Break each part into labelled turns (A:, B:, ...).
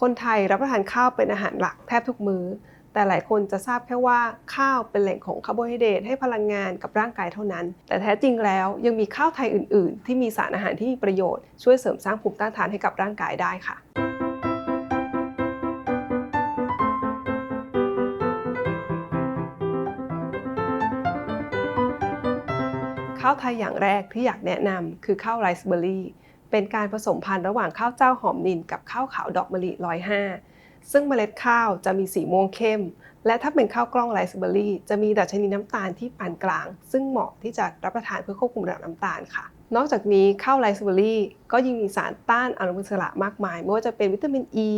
A: คนไทยรับประทานข้าวเป็นอาหารหลักแทบทุกมื้อ แต่หลายคนจะทราบแค่ว่าข้าวเป็นแหล่งของคาร์โบไฮเดรตให้พลังงานกับร่างกายเท่านั้น แต่แท้จริงแล้วยังมีข้าวไทยอื่น ๆ ที่มีสารอาหารที่มีประโยชน์ช่วยเสริมสร้างภูมิต้านทานให้กับร่างกายได้ค่ะข้าวไทยอย่างแรกที่อยากแนะนำคือข้าวไรซ์เบอร์รี่ เป็นการผสมพันธุ์ระหว่างข้าวเจ้าหอมนินกับข้าวขาวดอกมะลิ105ซึ่งเมล็ดข้าวจะมีสีม่วงเข้ม และถ้าเป็นข้าวกล้องไรซ์เบอร์รี่ จะมีดัชนีน้ำตาลที่ปานกลาง ซึ่งเหมาะที่จะรับประทานเพื่อควบคุมระดับน้ำตาลค่ะ นอกจากนี้ข้าวไรซ์เบอร์รี่ก็ยังมีสารต้านอนุมูลอิสระมากมาย ไม่ว่าจะเป็นวิตามินอ e, ี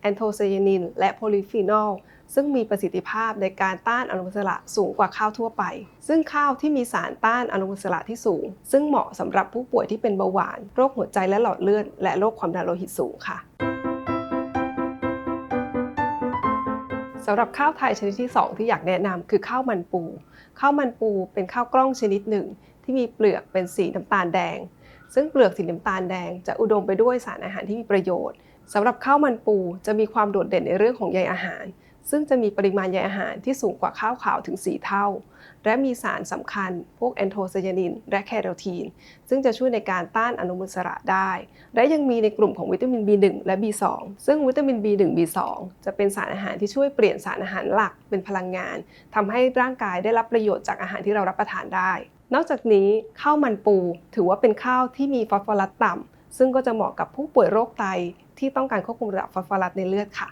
A: แอนโทไซยานิน และโพลีฟีนอล ซึ่งมีประสิทธิภาพในการต้านอนุมูลอิสระสูงกว่าข้าวทั่วไป ซึ่งข้าวที่มีสารต้านอนุมูลอิสระที่สูง ซึ่งเหมาะสำหรับผู้ป่วยที่เป็นเบาหวาน โรคหัวใจและหลอดเลือด และโรคความดันโลหิตสูงค่ะสำหรับข้าวไทยชนิดที่ 2 ที่อยากแนะนำคือข้าวมันปู ข้าวมันปูเป็นข้าวกล้องชนิดหนึ่ง ที่มีเปลือกเป็นสีน้ำตาลแดง ซึ่งเปลือกสีน้ำตาลแดงจะอุดมไปด้วยสารอาหารที่มีประโยชน์สำหรับข้าวมันปูจะมีความโดดเด่นในเรื่องของใยอาหาร ซึ่งจะมีปริมาณใยอาหารที่สูงกว่าข้าวขาวถึง 4 เท่า และมีสารสำคัญ พวกแอนโทไซยานิน และแคโรทีน ซึ่งจะช่วยในการต้านอนุมูลอิสระได้ และยังมีในกลุ่มของวิตามิน B1 และ B2 ซึ่งวิตามิน B1 B2 จะเป็นสารอาหารที่ช่วยเปลี่ยนสารอาหารหลักเป็นพลังงานทำให้ร่างกายได้รับประโยชน์จากอาหารที่เรารับประทานได้ นอกจากนี้ข้าวมันปู ถือว่าเป็นข้าวที่มีฟอสฟอรัสต่ำซึ่งก็จะเหมาะกับผู้ป่วยโรคไตที่ต้องการควบคุมระดับฟอสฟอรัสในเลือดค่ะ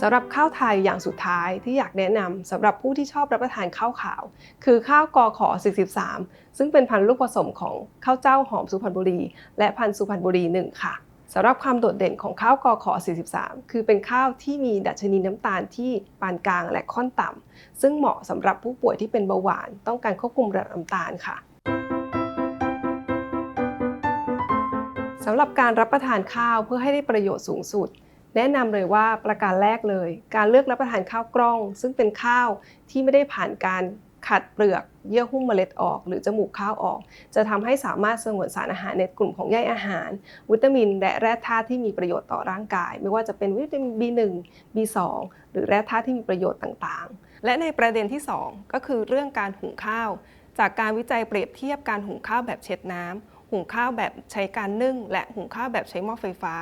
A: สำหรับข้าวไทยอย่างสุดท้ายที่อยากแนะนำสำหรับผู้ที่ชอบรับประทานข้าวขาว คือข้าวกอขอ 43 ซึ่งเป็นพันธุ์ลูกผสมของข้าวเจ้าหอมสุพรรณบุรี และพันธุ์สุพรรณบุรี1ค่ะสำหรับความโดดเด่นของข้าวกอขอ 43 คือเป็นข้าวที่มีดัชนีน้ำตาลที่ปานกลางและค่อนต่ำซึ่งเหมาะสำหรับผู้ป่วยที่เป็นเบาหวาน ต้องการควบคุมระดับน้ำตาลค่ะสำหรับการรับประทานข้าวเพื่อให้ได้ประโยชน์สูงสุด แนะนำเลยว่าประการแรกเลย การเลือกรับประทานข้าวกล้อง ซึ่งเป็นข้าวที่ไม่ได้ผ่านการขัดเปลือกเยื่อหุ้มเมล็ดออก หรือจมูกข้าวออก จะทำให้สามารถสงวนสารอาหารในกลุ่มของใยอาหาร วิตามิน และแร่ธาตุที่มีประโยชน์ต่อร่างกาย ไม่ว่าจะเป็นวิตามิน B1 B2 หรือแร่ธาตุที่มีประโยชน์ต่างๆ และในประเด็นที่ 2 ก็คือเรื่องการหุงข้าว จากการวิจัยเปรียบเทียบการหุงข้าวแบบเช็ดน้ำ หุงข้าวแบบใช้การนึ่ง และหุงข้าวแบบใช้หม้อไฟฟ้า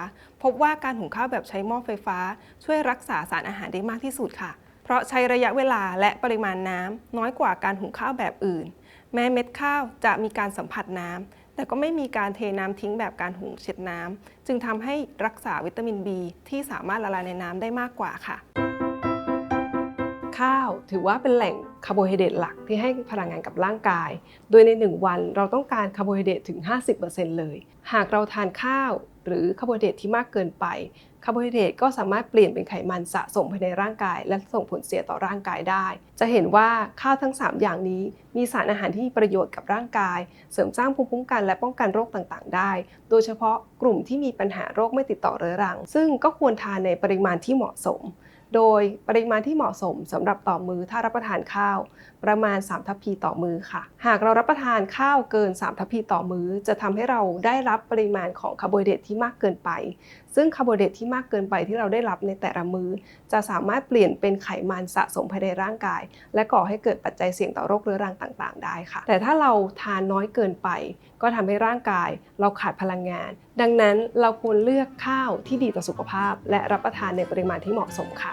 A: พบว่าการหุงข้าวแบบใช้หม้อไฟฟ้า ช่วยรักษาสารอาหารได้มากที่สุดค่ะ เพราะใช้ระยะเวลาและปริมาณน้ำน้อยกว่าการหุงข้าวแบบอื่น แม้เม็ดข้าวจะมีการสัมผัสน้ำแต่ก็ไม่มีการเทน้ำทิ้งแบบการหุงเช็ดน้ำจึงทำให้รักษาวิตามิน B ที่สามารถละลายในน้ำได้มากกว่าค่ะ ข้าว ถือว่าเป็นแหล่งคาร์โบไฮเดรตหลักที่ให้พลังงานกับร่างกาย โดยใน 1 วันเราต้องการคาร์โบไฮเดรตถึง 50%เลย หากเราทานข้าว หรือคาร์โบไฮเดรตที่มากเกินไปคาร์โบไฮเดรตก็สามารถเปลี่ยนเป็นไขมันสะสมภายในร่างกาย และส่งผลเสียต่อร่างกายได้ จะเห็นว่าข้าวทั้ง 3 อย่างนี้ มีสารอาหารที่มีประโยชน์กับร่างกาย เสริมสร้างภูมิคุ้มกันและป้องกันโรคต่างๆ ได้ โดยเฉพาะกลุ่มที่มีปัญหาโรคไม่ติดต่อเรื้อรัง ซึ่งก็ควรทานในปริมาณที่เหมาะสม โดยปริมาณที่เหมาะสมสำหรับต่อมือถ้ารับประทานข้าว ประมาณ 3 ทัพพีต่อมือค่ะ หากเรารับประทานข้าวเกิน 3 ทัพพีต่อมือ จะทำให้เราได้รับปริมาณของคาร์โบไฮเดรตที่มากเกินไป ซึ่งคาร์โบไฮเดรตที่มากเกินไปที่เราได้รับในแต่ละมือ จะสามารถเปลี่ยนเป็นไขมันสะสมภายในร่างกาย และก่อให้เกิดปัจจัยเสี่ยงต่อโรคเรื้อรังต่างๆ ได้ค่ะ แต่ถ้าเราทานน้อยเกินไป ก็ทำให้ร่างกาย เราขาดพลังงาน ดังนั้นเราควรเลือกข้าวที่ดีต่อสุขภาพ และรับประทานในปริมาณที่เหมาะสมค่ะ